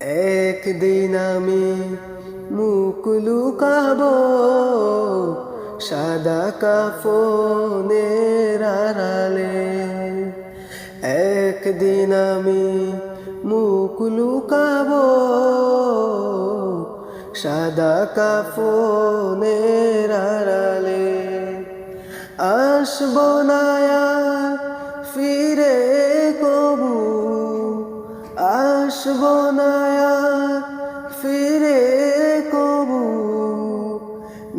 একদিন আমি মুখ লুকাবো, সাদা কাফনের আড়ালে। একদিন আমি মুখ লুকাবো, সাদা কাফনের আড়ালে। আসব না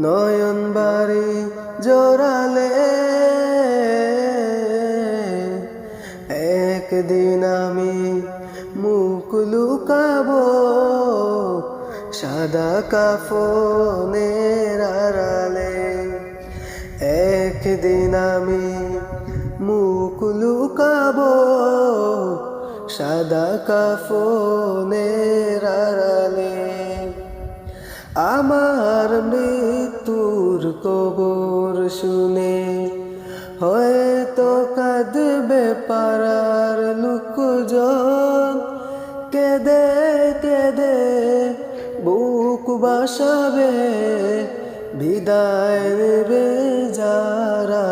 নয়ন বাড়ি জোরালে। একদিন আমি মুখ লুকাবো সাদা কাফনের আড়ালে। একদিন আমি মুখ লুকাবো সাদা কাফনের আড়ালে। আমার মৃত্যুর কবর শুনে হয়তো কাঁদবে পাড়ার লোকজন। কেদে কেদে বুক বাসাবে, বিদায় নেবে যারা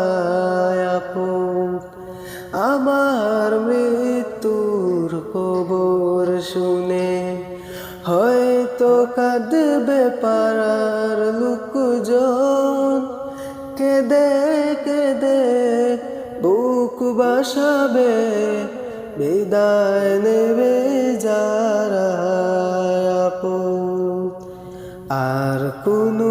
আমার মৃত্যুর কবর শুনে হয়তো কাঁদবে পাড়ার লুকুজন কেদে কেদে বুক বাসাবে বিদায় নেবে যারা আর কোনো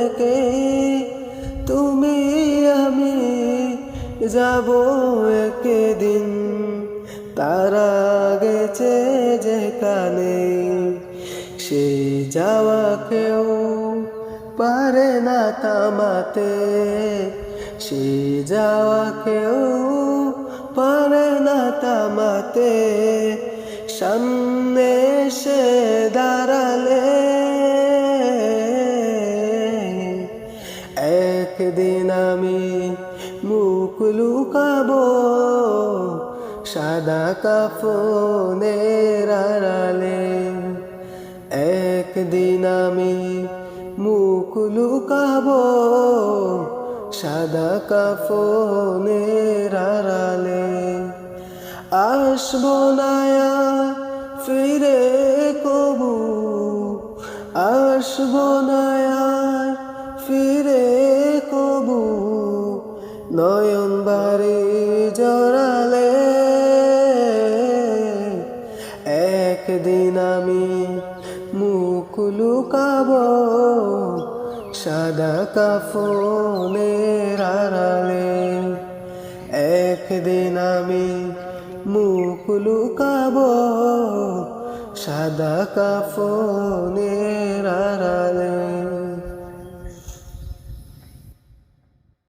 অনেকে তুমি আমি যাব একদিন। তারা গেছে যেখানে, সে যাওয়া কেউ পারে না থামাতে। সে যাওয়া কেউ পারে না থামাতে। সামনে সে দাঁড়ালে একদিন আমি মুখ লুকাবো সাদা কাফনের আড়ালে। একদিন আমি মুখ লুকাবো সাদা কাফনের আড়ালে। আসব না আর ফিরে কবু, আসব না নয়ন বাড়ি জড়ালে, একদিন আমি মুখ লুকাবো সাদা কাফনের আড়ালে। একদিন আমি মুখ লুকাবো সাদা কাফনের আড়ালে।